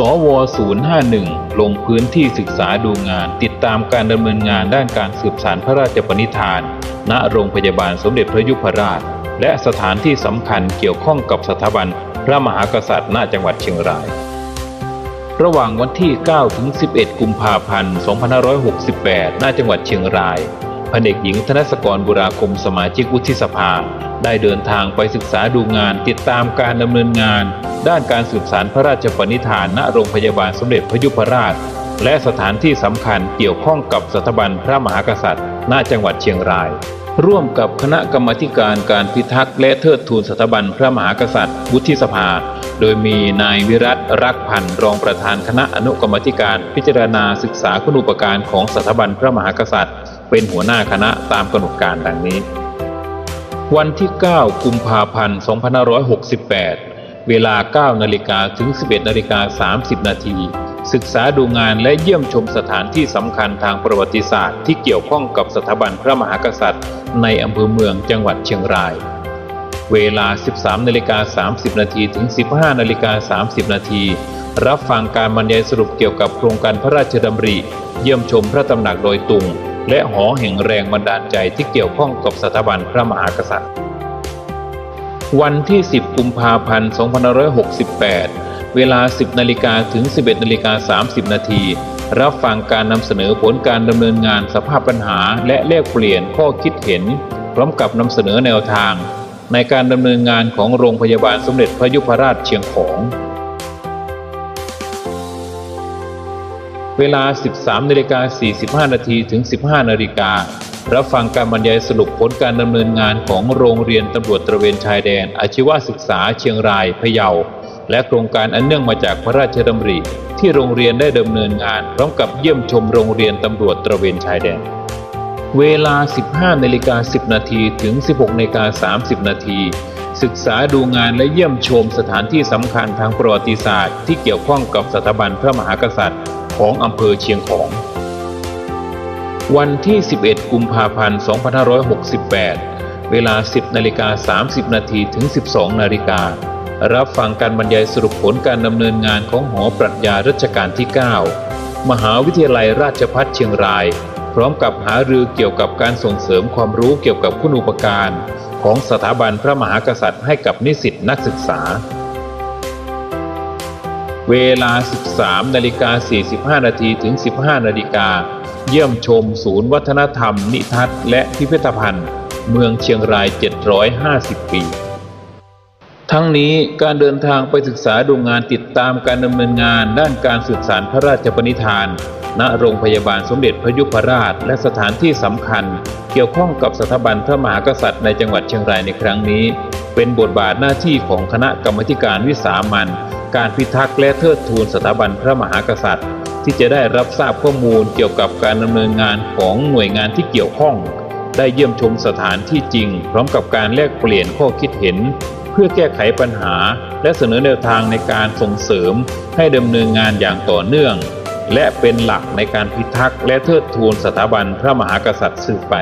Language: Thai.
สว 051 ลงพื้นที่ศึกษาดูงาน ติดตามการดำเนินงานด้านการสืบสารพระราชปณิธาน ณ โรงพยาบาลสมเด็จพระยุพราช และสถานที่สำคัญเกี่ยวข้องกับสถาบันพระมหากษัตริย์ณจังหวัดเชียงราย ระหว่างวันที่ 9 ถึง 11 กุมภาพันธ์ 2568 ณ จังหวัดเชียงรายพลเอกหญิงธนสกรบุราคมสมาชิกวุฒิสภา ได้เดินทางไปศึกษาดูงานติดตามการดำเนินงาน ด้านการสืบสารพระราชปณิธานณโรงพยาบาลสมเด็จพระยุพราช และสถานที่สำคัญเกี่ยวข้องกับสถาบันพระมหากษัตริย์ ณจังหวัดเชียงราย ร่วมกับคณะกรรมการการพิทักษ์และเทิดทูนสถาบันพระมหากษัตริย์ วุฒิสภา โดยมีนายวิรัตรักพันธ์รองประธานคณะอนุกรรมการพิจารณาศึกษาคุณูปการของสถาบันพระมหากษัตริย์ เป็นหัวหน้าคณะตามกำหนดการดังนี้ วันที่ 9 กุมภาพันธ์ 2568 เวลา 9 นาฬิกาถึง 11 นาฬิกา 30 นาที ศึกษาดูงานและเยี่ยมชมสถานที่สำคัญทางประวัติศาสตร์ที่เกี่ยวข้องกับสถาบันพระมหากษัตริย์ ในอำเภอเมืองจังหวัดเชียงราย เวลา 13 นาฬิกา 30 นาทีถึง 15 นาฬิกา 30 นาทีรับฟังการบรรยายสรุปเกี่ยวกับโครงการพระราชดำริ เยี่ยมชมพระตำหนักโดยตุง และหอแห่งแรงบันดาลใจที่เกี่ยวข้องกับสถาบันพระมหากษัตริย์ วันที่ 10 กุมภาพันธ์ 2568 เวลา 10 นาฬิกาถึง 11 นาฬิกา 30 นาที รับฟังการนำเสนอผลการดำเนินงานสภาพปัญหา และแลกเปลี่ยนข้อคิดเห็น พร้อมกับนำเสนอแนวทาง ในการดำเนินงานของโรงพยาบาลสมเด็จพระยุพราชเชียงของ เวลา 13 นาฬิกา 45 นาทีถึง 15 นาฬิกา รับฟังการบรรยายสรุปผลการดำเนินงานของโรงเรียนตำรวจตระเวนชายแดน อาชีวศึกษาเชียงรายพะเยา และโครงการอันเนื่องมาจากพระราชดำริ ที่โรงเรียนได้ดำเนินงาน พร้อมกับเยี่ยมชมโรงเรียนตำรวจตระเวนชายแดน เวลา 15นาฬิกา10 นาทีถึง 16นาฬิกา30 นาทีศึกษาดูงานและเยี่ยมชมสถานที่สำคัญทางประวัติศาสตร์ ที่เกี่ยวข้องกับสถาบันพระมหากษัตริย์ ของอำเภอเชียงของ วันที่ 11 กุมภาพันธ์ 2568 เวลา 10นาฬิกา30 นาทีถึง 12 นาฬิกา รับฟังการบรรยายสรุปผลการดำเนินงานของหอปรัชญารัชกาลที่ 9 มหาวิทยาลัยราชภัฏเชียงราย พร้อมกับหารือเกี่ยวกับการส่งเสริมความรู้เกี่ยวกับคุณูปการของสถาบันพระมหากษัตริย์ให้กับนิสิตนักศึกษา เวลา 13นาฬิกา45 นาทีถึง 15 นาฬิกา เยี่ยมชมศูนย์วัฒนธรรม นิทัศน์และพิพิธภัณฑ์ เมืองเชียงราย 750 ปี ทั้งนี้การเดินทางไปศึกษาดูงานติดตามการดำเนินงานด้านการสืบสารพระราชปณิธาน ณโรงพยาบาลสมเด็จพระยุพราช และสถานที่สำคัญ เกี่ยวข้องกับสถาบันพระมหากษัตริย์ในจังหวัดเชียงรายในครั้งนี้ เป็นบทบาทหน้าที่ของคณะกรรมธิการวิสามันการพิทักษ์และเทิดทูนสถาบันพระมหากษัตริย์ ที่จะได้รับทราบข้อมูลเกี่ยวกับการดำเนินงานของหน่วยงานที่เกี่ยวข้อง ได้เยี่ยมชมสถานที่จริง พร้อมกับการแลกเปลี่ยนข้อคิดเห็น เพื่อแก้ไขปัญหา และเสนอแนวทางในการส่งเสริม ให้ดำเนินงานอย่างต่อเนื่อง และเป็นหลักในการพิทักษ์และเทิดทูนสถาบันพระมหากษัตริย์สืบไป